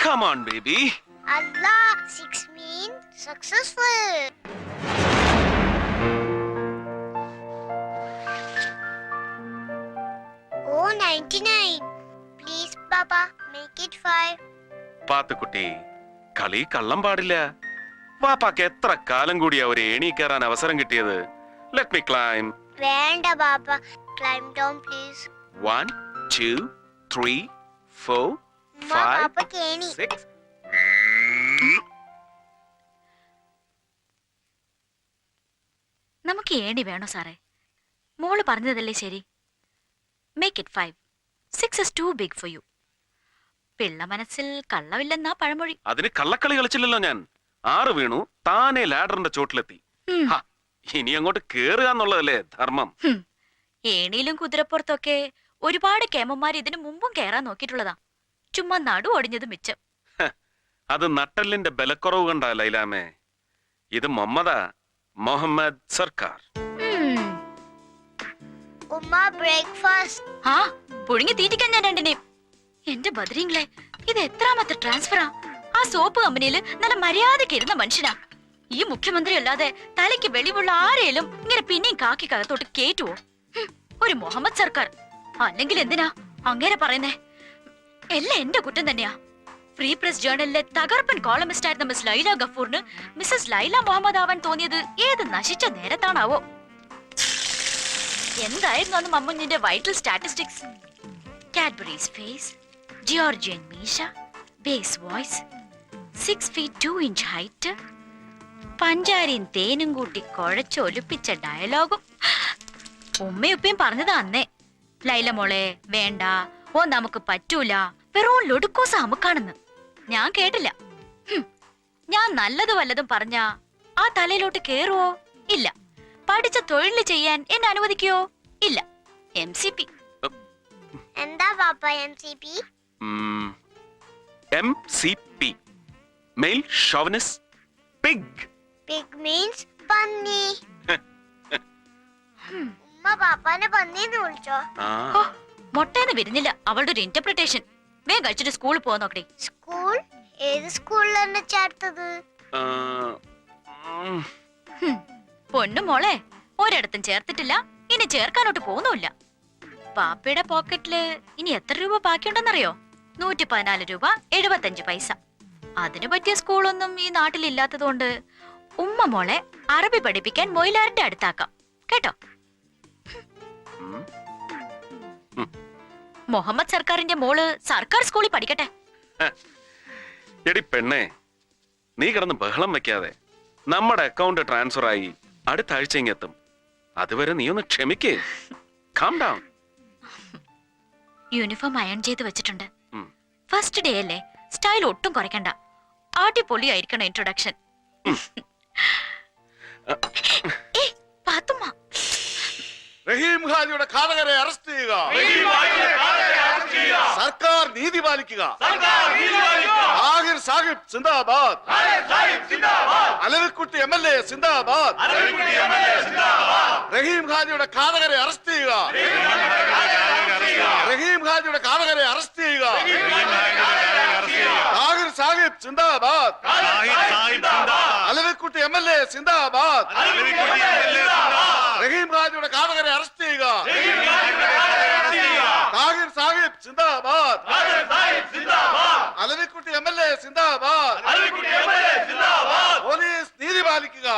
Come on baby Allah, six mean successful. Oh, 99. Please, Papa, make it five. Pathukutty കളി കള്ളം പാടില്ല വാപ്പാക്ക് എത്ര കാലം കൂടിയാ ഒരു ഏണി കയറാൻ അവസരം കിട്ടിയത് let me climb Vanda, Papa. Climb down, please. One two three four നമുക്ക് ഏണി വേണോ സാറേ? മോൾ പറഞ്ഞതല്ലേ ശരി? Make it five six is too big for you Pillai മനസ്സിൽ കള്ളവില്ലെന്നാ പഴമൊഴി. അതിന് കള്ളക്കളി കളിച്ചില്ലല്ലോ ഞാൻ. ആറ് വീണു താനെ ലാഡറിന്റെ ചോട്ടിലെത്തി. ഇനി അങ്ങോട്ട് കേറുക എന്നുള്ളതല്ലേ ധർമ്മം. ഏണിയിലും കുതിരപ്പുറത്തൊക്കെ ഒരുപാട് കേമന്മാർ ഇതിനു മുമ്പും കയറാൻ നോക്കിയിട്ടുള്ളതാ. ചുമ്മാ നടു ഒടിഞ്ഞത് മിച്ചം. അത് നട്ടലിന്റെ ബലക്കുറവ് കണ്ടാ ലൈലാമേ. ഇത് മമ്മദ മുഹമ്മദ് സർക്കാർ. ഉമ്മ ബ്രേക്ക്ഫാസ്റ്റ്. breakfast. ആ പുഴുങ്ങി തീറ്റിക്കാൻ ഞാൻ രണ്ടിനെയും. എന്റെ ബദ്രീങ്ങളെ ഇത് എത്രാമത്തെ ട്രാൻസ്ഫറാ? ആ സോപ്പ് കമ്പനിയിൽ നല്ല മര്യാദയ്ക്ക് ഇരുന്ന മനുഷ്യനാ. ഈ മുഖ്യമന്ത്രി അല്ലാതെ തലയ്ക്ക് വെളിവുള്ള ആരെയും ഇങ്ങനെ പിന്നെയും കാക്കി കകത്തോട്ട് കേറ്റുവോ ഒരു മുഹമ്മദ് സർക്കാർ. അല്ലെങ്കിൽ എന്തിനാ? അങ്ങനെ പറയുന്നേ. എല്ലാം എന്റെ കുറ്റം തന്നെയാ. ഫ്രീ പ്രസ് ജേർണലിലെ തകർപ്പൻ കോളമിസ്റ്റ് ആയിരുന്ന മിസ് ലൈല ഗഫൂറിന് മിസ്സസ് ലൈല മുഹമ്മദ് ആവാൻ തോന്നിയത് ഏത് നശിച്ച നേരത്താണാവോ? എന്തായിരുന്നു അന്ന് മമ്മുഞ്ഞിന്റെ vital statistics Cadbury's face Georgian മീശ bass voice six feet two inch height പഞ്ചാരിയും തേനും കൂട്ടി കുഴച്ചൊലിപ്പിച്ച ഡയലോഗും ഉമ്മയുപ്പയും പറഞ്ഞതാ അന്നേ. ലൈല മോളെ വേണ്ട ഓ നമുക്ക് പറ്റൂല. വെറും ലൊടുക്കോസ അമുക്കാണെന്ന് ഞാൻ കേട്ടില്ല. ഞാൻ നല്ലത് വല്ലതും പറഞ്ഞ ആ തലയിലോട്ട് കേറുവോ? ഇല്ല. പഠിച്ച തൊഴിൽ ചെയ്യാൻ എന്നെ അനുവദിക്കോ ഇല്ല. എം സി പി എന്താ പാപ്പ M C P M C P male chauvinist pig pig means പന്നി. ഉമ്മ പാപ്പാനെ പന്നിന്ന് വിളിച്ചോ. ഓ മൊട്ടേന്ന് വരുന്നില്ല. അവളുടെ ഒരു ഇന്റർപ്രിട്ടേഷൻ വേഗം കഴിച്ചിട്ട് സ്കൂളിൽ പോകാൻ നോക്കട്ടെ സ്കൂൾ ഏത് സ്കൂളിലാണ് ചേർത്തത്? പൊന്നു മോളെ ഒരിടത്തും ചേർത്തിട്ടില്ല. ഇനി ചേർക്കാനോട്ട് പോകുന്നുമില്ല. പാപ്പയുടെ പോക്കറ്റിൽ ഇനി എത്ര രൂപ ബാക്കിയുണ്ടെന്നറിയോ? നൂറ്റി പതിനാല് രൂപ എഴുപത്തഞ്ച് പൈസ. അതിനു പറ്റിയ സ്കൂളൊന്നും ഈ നാട്ടിൽ ഇല്ലാത്തതുകൊണ്ട് ഉമ്മ മോളെ അറബി പഠിപ്പിക്കാൻ മൊയിലാറിന്റെ അടുത്താക്കാം. കേട്ടോ? മുഹമ്മദ് സർക്കാരിന്റെ മോൾ സർക്കാർ സ്കൂളിൽ പഠിക്കട്ടെ. എടി പെണ്ണേ നീ കിടന്ന് ബഹളം വെക്കാതെ നമ്മുടെ അക്കൗണ്ട് ട്രാൻസ്ഫർ ആയി അടുത്ത ആഴ്ച ഇങ്ങെത്തും അതുവരെ നീ ഒന്ന് ക്ഷമിക്കേ. കാം ഡൗൺ യൂണിഫോം അയൺ ചെയ്ത് വെച്ചിട്ടുണ്ട്. ഫസ്റ്റ് ഡേ അല്ലേ? സ്റ്റൈൽ ഒട്ടും കുറയ്ക്കണ്ട. ആടിപൊളിയായിരിക്കണം ഇൻട്രൊഡക്ഷൻ ഏ പാത്തുമ്മ. റഹീം ഖാജിയുടെ ഘാതകരെ അറസ്റ്റ് ചെയ്യുക. സർക്കാർ നീതി പാലിക്കുക. ആഹിർ സാഹിബ് സിന്ദാബാദ്. അലവിക്കുട്ടി എം എൽ എ സിന്ദാബാദ്. റഹീം ഖാജിയുടെ ഘാതകരെ അറസ്റ്റ് ചെയ്യുക. റഹീം ഖാജിയുടെ ഘാതകരെ അറസ്റ്റ് ചെയ്യുക. ആഹിർ സാഹിബ് സിന്ദാബാദ് അലവിക്കുട്ടി എം എൽ എ സിന്ദാബാദ് റഹീം ഖാജിയുടെ ഘാതകരെ അറസ്റ്റ് ചെയ്യുക താഹിർ സാഹിബ് സിന്ദാബാദ് അലവിക്കുട്ടി എം എൽ എ സിന്ദാബാദ് പോലീസ് നീതി പാലിക്കുക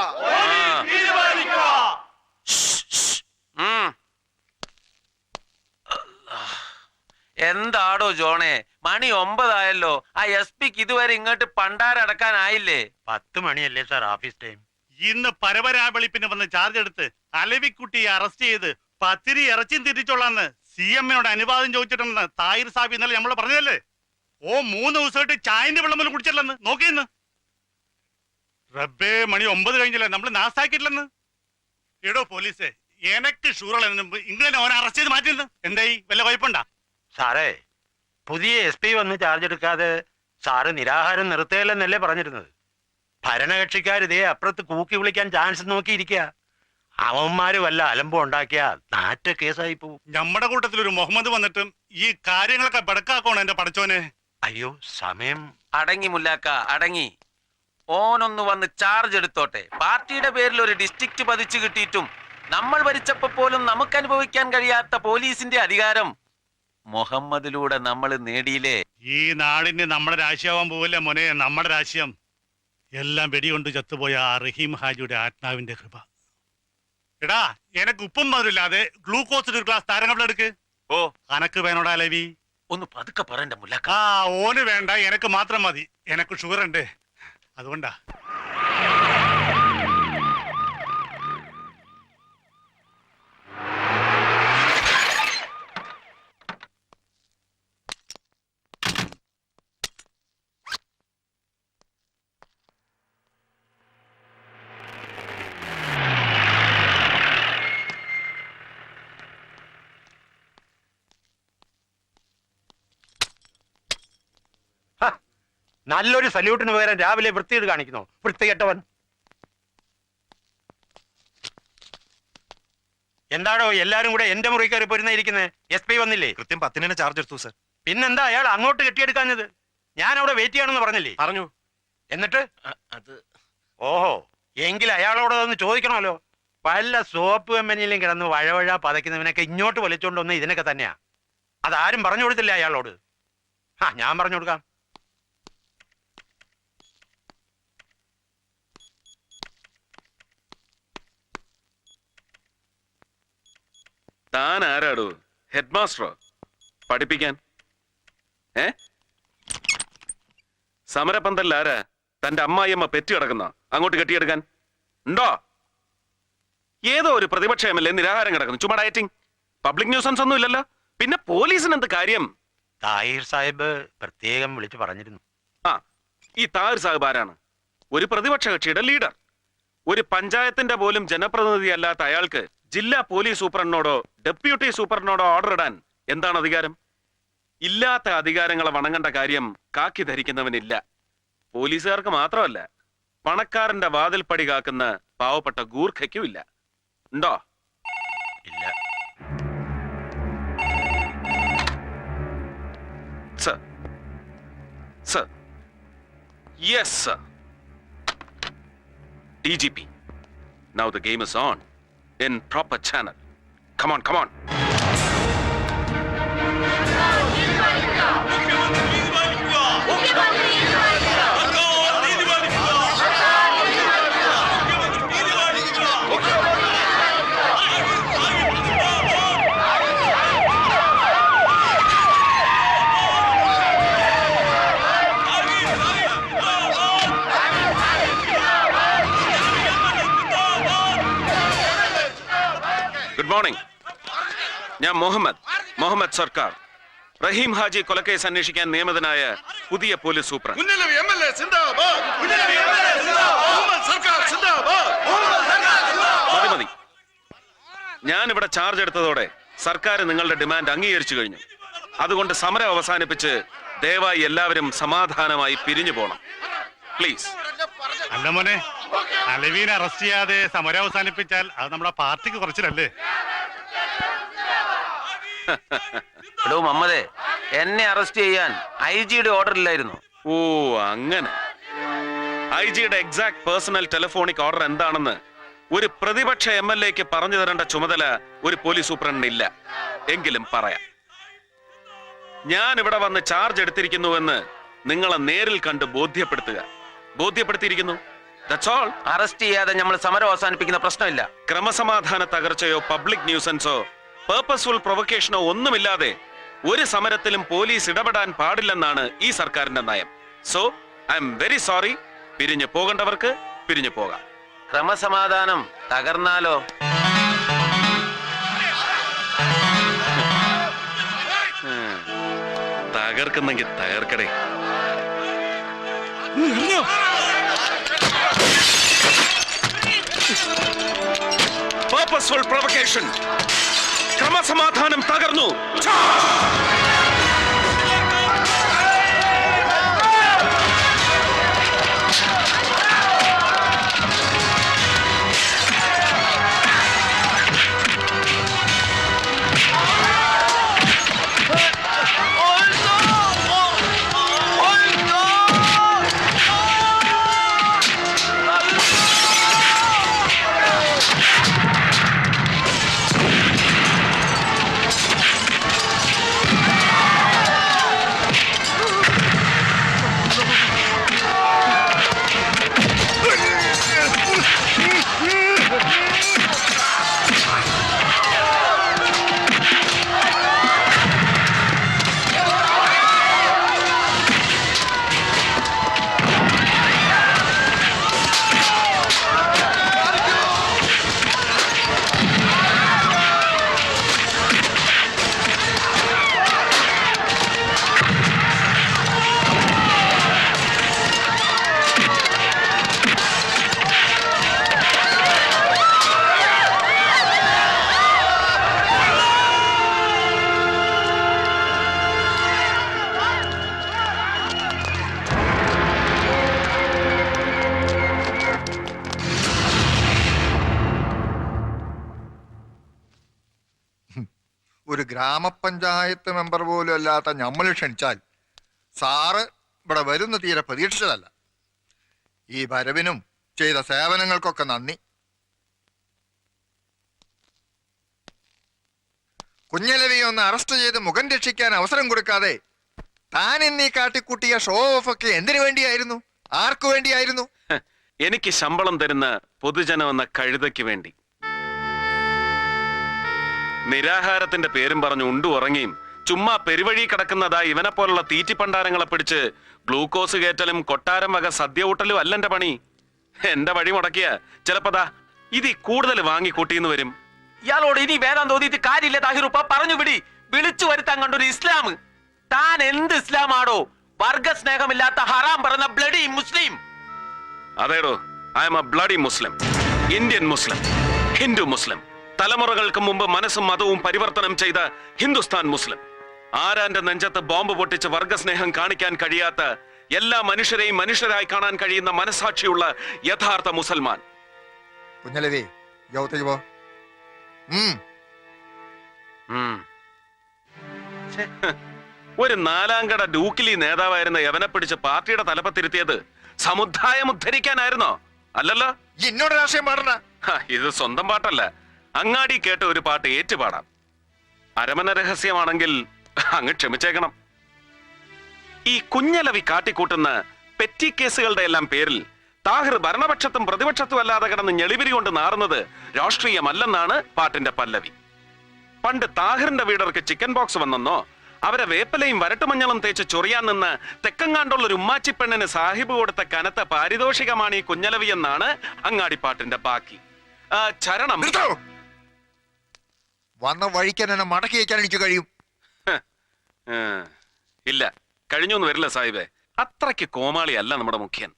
എന്താടോ ജോണേ? മണി ഒമ്പതായല്ലോ. ആ എസ് പിക്ക് ഇതുവരെ ഇങ്ങോട്ട് പണ്ടാരടക്കാനായില്ലേ പത്ത് മണിയല്ലേ സാർ ഓഫീസ് ടൈം. ഇന്ന് പരപരാവെളിപ്പിന് വന്ന് ചാർജ് എടുത്ത് അലവിക്കുട്ടിയെ അറസ്റ്റ് ചെയ്ത് പത്തിരി ഇറച്ചിയും തിരിച്ചോളാന്ന് സി എമ്മിനോട് അനുവാദം ചോദിച്ചിട്ടുണ്ടെന്ന് താഹിർ സാബ് ഇന്നലെ നമ്മൾ പറഞ്ഞതല്ലേ? ഓ മൂന്ന് ദിവസമായിട്ട് ചായന്റെ വെള്ളം പോലും കുടിച്ചില്ലെന്ന് നോക്കിയെന്ന്. റബ്ബേ മണി ഒമ്പത് കഴിഞ്ഞില്ല? നമ്മൾ നാസാക്കിയിട്ടില്ലെന്ന്. എടോ പോലീസേ എനക്ക് ഷൂറുള്ള ഇങ്ങനെ അവനെ അറസ്റ്റ് ചെയ്ത് മാറ്റിയിരുന്നു എന്തായി? വല്ല കുഴപ്പമുണ്ടാ? സാറേ പുതിയ എസ് പി വന്ന് ചാർജ് എടുക്കാതെ സാറ് നിരാഹാരം നിർത്തേലെന്നല്ലേ പറഞ്ഞിരുന്നത്? ഭരണകക്ഷിക്കാർ ഇതേ അപ്പുറത്ത് കൂക്കി വിളിക്കാൻ ചാൻസ് നോക്കിയിരിക്കുക അവന്മാര് വല്ല അലമ്പം ഉണ്ടാക്കിയ നാറ്റ കേസായി പോവും. നമ്മുടെ കൂട്ടത്തിൽ ഒരു മുഹമ്മദ് വന്നിട്ടും ഈ കാര്യങ്ങളൊക്കെ ബെടക്കാക്കോണം എന്റെ പടച്ചോനെ? അയ്യോ സമയം. അടങ്ങി മുല്ലാക്ക അടങ്ങി. ഓനൊന്ന് വന്ന് ചാർജ് എടുത്തോട്ടെ. പാർട്ടിയുടെ പേരിൽ ഒരു ഡിസ്ട്രിക്ട് പതിച്ചു കിട്ടിയിട്ടും നമ്മൾ ഭരിച്ചപ്പോ പോലും നമുക്ക് അനുഭവിക്കാൻ കഴിയാത്ത പോലീസിന്റെ അധികാരം മുഹമ്മദിലൂടെ നമ്മൾ നേടിയില്ലേ? ഈ നാടിന് നമ്മുടെ രാശിയാവാൻ പോവില്ല മോനെ നമ്മുടെ രാശിയം എല്ലാം വെടികൊണ്ട് ചത്തുപോയ ആ റഹീം ഹാജിയുടെ ആത്മാവിന്റെ കൃപ. എടാ എനക്ക് ഉപ്പും മധുരില്ലാതെ ഗ്ലൂക്കോസ് ഒരു ഗ്ലാസ് താരങ്ങളെടുക്ക് ഓ. കനക്ക് വേണോടാ ലവി ഒന്ന് പതുക്കെ പറയണ്ട മുല്ല ആ ഓന് വേണ്ട എനക്ക് മാത്രം മതി. എനക്ക് ഷുഗർ ഉണ്ട് അതുകൊണ്ടാ. നല്ലൊരു സല്യൂട്ടിന് പകരം രാവിലെ വൃത്തിയിട്ട് കാണിക്കുന്നു. വൃത്തികെട്ടവൻ. എന്താണോ എല്ലാരും കൂടെ എന്റെ മുറി കയറി പൊരുന്നിരിക്കുന്നത് എസ് പി വന്നില്ലേ? കൃത്യം പത്തിന് ചാർജ് എടുത്തു സർ പിന്നെന്താ അയാൾ അങ്ങോട്ട് കെട്ടിയെടുക്കാഞ്ഞത്? ഞാൻ അവിടെ വെയിറ്റ് ചെയ്യണമെന്ന് പറഞ്ഞില്ലേ? പറഞ്ഞു. എന്നിട്ട്? അത് ഓഹോ എങ്കിൽ അയാളോട് ഒന്ന് ചോദിക്കണമല്ലോ. പല സോപ്പ് കമ്പനിയിലും കിടന്ന് വഴവഴ പതയ്ക്കുന്നവനൊക്കെ ഇങ്ങോട്ട് വലിച്ചോണ്ട് വന്ന് ഇതിനൊക്കെ തന്നെയാ. അതാരും പറഞ്ഞു കൊടുത്തില്ല അയാളോട്? ആ ഞാൻ പറഞ്ഞു കൊടുക്കാം. താൻ ആരാടോ ഹെഡ് മാസ്റ്ററോ പഠിപ്പിക്കാൻ? ഏ? സമരപന്തലിൽ ആരാ തന്റെ അമ്മായിയമ്മ പെറ്റി കിടക്കുന്ന? അങ്ങോട്ട് കെട്ടിയെടുക്കാൻ? ഉണ്ടോ? ഏതോ ഒരു പ്രതിപക്ഷ എം എൽ എ നിരാഹാരം കിടക്കുന്നു. ചുമ്മാ ഡയറ്റിംഗ്. പബ്ലിക് ന്യൂസൻസ് ഒന്നും ഇല്ലല്ലോ. പിന്നെ പോലീസിന് എന്ത് കാര്യം? താഹിർ സാഹിബ് പ്രത്യേകം വിളിച്ചു പറഞ്ഞിരുന്നു. ആ ഈ താഹിർ സാഹിബ് ആരാണ്? ഒരു പ്രതിപക്ഷ കക്ഷിയുടെ ലീഡർ. ഒരു പഞ്ചായത്തിന്റെ പോലും ജനപ്രതിനിധി അല്ലാത്ത അയാൾക്ക് ജില്ലാ പോലീസ് സൂപ്രണ്ടിനോടോ ഡെപ്യൂട്ടി സൂപ്രണ്ടിനോടോ ഓർഡർ ഇടാൻ എന്താണ് അധികാരം? ഇല്ലാത്ത അധികാരങ്ങളെ വണങ്ങേണ്ട കാര്യം കാക്കി ധരിക്കുന്നവനില്ല. പോലീസുകാർക്ക് മാത്രമല്ല പണക്കാരന്റെ വാതിൽപ്പടി കാക്കുന്ന പാവപ്പെട്ട ഗൂർഖയ്ക്കും ഇല്ല. ഉണ്ടോ? ഇല്ല. Sir. Sir. Yes sir now Now game is on in proper channel. Come on, come on. ഞാൻ മുഹമ്മദ് മുഹമ്മദ് സർക്കാർ. റഹീം ഹാജി കൊലക്കേസ് അന്വേഷിക്കാൻ നിയമിതനായ പുതിയ പോലീസ് സൂപ്രണ്ട്. മതി മതി ഞാൻ ഇവിടെ ചാർജ് എടുത്തതോടെ സർക്കാർ നിങ്ങളുടെ ഡിമാൻഡ് അംഗീകരിച്ചു കഴിഞ്ഞു. അതുകൊണ്ട് സമരം അവസാനിപ്പിച്ച് ദയവായി എല്ലാവരും സമാധാനമായി പിരിഞ്ഞു പോണം. പ്ലീസ് അല്ല മോനെ അലവീനെ അറസ്റ്റ് ചെയ്യാതെ സമരം അവസാനിപ്പിച്ചാൽ അത് നമ്മുടെ പാർട്ടിക്ക് കുറച്ചിലല്ലേ? എടോ മമ്മദേ എന്നെ അറസ്റ്റ് ചെയ്യാൻ ഐ ജിയുടെ ഓർഡർ ഇല്ലായിരുന്നു. ഓ അങ്ങനെ. ഐ ജിയുടെ എക്സാക്ട് പേഴ്സണൽ ടെലിഫോണിക് ഓർഡർ എന്താണെന്ന് ഒരു പ്രതിപക്ഷ എം എൽ എക്ക് പറഞ്ഞു തരേണ്ട ചുമതല ഒരു പോലീസ് സൂപ്രണ്ടിന് ഇല്ല. എങ്കിലും പറയാം. ഞാൻ ഇവിടെ വന്ന് ചാർജ് എടുത്തിരിക്കുന്നുവെന്ന് നിങ്ങളെ നേരിൽ കണ്ട് ബോധ്യപ്പെടുത്തുക. ബോധ്യപ്പെടുത്തിയിരിക്കുന്നു. അറസ്റ്റ് ചെയ്യാതെ നമ്മൾ സമരം അവസാനിപ്പിക്കുന്ന പ്രശ്നമില്ല. ക്രമസമാധാന തകർച്ചയോ പബ്ലിക് ന്യൂസൻസോ പേർപ്പസ്ഫുൾ പ്രൊവക്കേഷനോ ഒന്നുമില്ലാതെ ഒരു സമരത്തിലും പോലീസ് ഇടപെടാൻ പാടില്ലെന്നാണ് ഈ സർക്കാരിന്റെ നയം. So I am very sorry പിരിഞ്ഞു പോകേണ്ടവർക്ക് പിരിഞ്ഞു പോകാം. ക്രമസമാധാനം തകർന്നാലോ. തകർക്കുന്നെങ്കിൽ തകർക്കടേ. പേർപ്പസ്ഫുൾ പ്രൊവക്കേഷൻ ക്രമസമാധാനം തകർന്നു. ഗ്രാമപഞ്ചായത്ത് മെമ്പർ പോലും അല്ലാത്ത നമ്മൾ ക്ഷണിച്ചാൽ സാറ് ഇവിടെ വരുന്ന തീരെ പ്രതീക്ഷിച്ചതല്ല. ഈ വരവിനും ചെയ്ത സേവനങ്ങൾക്കൊക്കെ നന്ദി. കുഞ്ഞലവിയെ ഒന്ന് അറസ്റ്റ് ചെയ്ത് മുഖം രക്ഷിക്കാൻ അവസരം കൊടുക്കാതെ താൻ എന്നീ കാട്ടിക്കൂട്ടിയ ഷോ ഓഫ് ഒക്കെ എന്തിനു വേണ്ടിയായിരുന്നു? ആർക്കു വേണ്ടിയായിരുന്നു? എനിക്ക് ശമ്പളം തരുന്ന പൊതുജനം എന്ന കഴുതയ്ക്ക് വേണ്ടി. നിരാഹാരത്തിന്റെ പേരും പറഞ്ഞു ഉണ്ടു ഉറങ്ങിയും ചുമ്മാ പെരുവഴി കിടക്കുന്നതാ ഇവനെ പോലുള്ള തീറ്റിപ്പണ്ടാരങ്ങളെ പിടിച്ച്. ഗ്ലൂക്കോസ് കയറ്റലും കൊട്ടാരം വക സദ്യ ഊട്ടലും അല്ല എന്റെ പണി. എന്റെ വഴി മുടക്കിയ. ചിലപ്പതാ ഇതി കൂടുതൽ വാങ്ങിക്കൂട്ടിന്ന് വരും. ഇയാളോട് ഇനി വേദം തോന്നിയിട്ട് കാര്യമില്ല താഹിറുപ്പ പറഞ്ഞു വിടി. വിളിച്ചു വരുത്താൻ കണ്ടൊരു ഇസ്ലാം. താൻ എന്ത് ഇസ്ലാമാടോ? വർഗസ്നേഹമില്ലാത്ത ഹറാം പറഞ്ഞ bloody Muslim. അതേടോ I am a bloody Muslim Indian Muslim Hindu Muslim തലമുറകൾക്ക് മുമ്പ് മനസ്സും മതവും പരിവർത്തനം ചെയ്ത ഹിന്ദുസ്ഥാൻ മുസ്ലിം. ആരാന്റെ നെഞ്ചത്ത് ബോംബ് പൊട്ടിച്ച് വർഗസ്നേഹം കാണിക്കാൻ കഴിയാത്ത എല്ലാ മനുഷ്യരെയും മനുഷ്യരായി കാണാൻ കഴിയുന്ന മനസാക്ഷിയുള്ള യഥാർത്ഥ മുസൽമാൻ. കുഞ്ഞലവി യോഗത്തേക്ക് പോ. ഒരു നാലാംകട ഡൂക്കിലി നേതാവായിരുന്ന യവനെ പിടിച്ച് പാർട്ടിയുടെ തലപ്പത്തിരുത്തിയത് സമുദായം ഉദ്ധരിക്കാനായിരുന്നോ? അല്ലല്ലോ? എന്നോട് രാഷ്ട്രീയം പാടണ ഇത് സ്വന്തം പാട്ടല്ല. അങ്ങാടി കേട്ട ഒരു പാട്ട് ഏറ്റുപാടാം. അരമന രഹസ്യമാണെങ്കിൽ അങ്ങ് ക്ഷമിച്ചേക്കണം. ഈ കുഞ്ഞലവി കാട്ടിക്കൂട്ടുന്ന പെറ്റി കേസുകളുടെ എല്ലാം പേരിൽ താഹിർ ഭരണപക്ഷത്തും പ്രതിപക്ഷത്തും അല്ലാതെ കിടന്ന് ഞെളിവിരി കൊണ്ട് നാറുന്നത് രാഷ്ട്രീയമല്ലെന്നാണ് പാട്ടിന്റെ പല്ലവി. പണ്ട് താഹിറിന്റെ വീടർക്ക് ചിക്കൻ ബോക്സ് വന്നെന്നോ അവരെ വേപ്പലയും വരട്ടുമഞ്ഞളും തേച്ച് ചൊറിയാൻ നിന്ന് തെക്കങ്ങാണ്ടുള്ള ഒരു ഉമ്മാച്ചി പെണ്ണിന് സാഹിബ് കൊടുത്ത കനത്ത പാരിതോഷികമാണ് ഈ കുഞ്ഞലവി എന്നാണ് അങ്ങാടിപ്പാട്ടിന്റെ ബാക്കി. ചരണം. വന്ന വഴിക്കാൻ എന്നെ മടക്കി വയ്ക്കാൻ എനിക്ക് കഴിയും. ഇല്ല. കഴിഞ്ഞൊന്നും വരില്ല സാഹിബേ. അത്രയ്ക്ക് കോമാളിയല്ല നമ്മുടെ മുഖ്യൻ.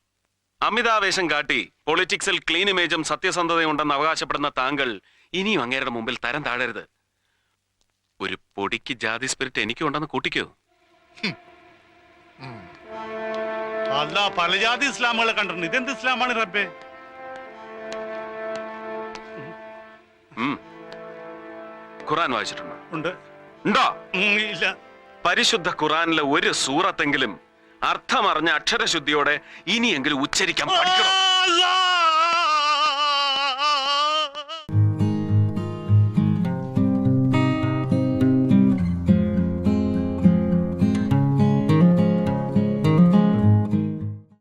അമിതാവേശം കാട്ടി പൊളിറ്റിക്സിൽ ക്ലീൻ ഇമേജും സത്യസന്ധതയുണ്ടെന്ന് അവകാശപ്പെടുന്ന താങ്കൾ ഇനിയും അങ്ങേരുടെ മുമ്പിൽ തരം താഴരുത്. ഒരു പൊടിക്ക് ജാതി സ്പിരിറ്റ് എനിക്കും ഉണ്ടെന്ന് കൂട്ടിക്കോ. അല്ല പല ജാതി ഇസ്ലാമുകളെ കണ്ടിട്ടുണ്ട്. ഇതെന്ത് ഇസ്ലാമാണ് റബ്ബേ? ഖുറാൻ വായിച്ചിട്ടുണ്ടോ? ഉണ്ട്. ഉണ്ടോ? ഇല്ല. പരിശുദ്ധ ഖുറാനിലെ ഒരു സൂറത്തെങ്കിലും അർത്ഥമറിഞ്ഞ അക്ഷരശുദ്ധിയോടെ ഇനിയെങ്കിലും ഉച്ചരിക്കാൻ പഠിക്കണം!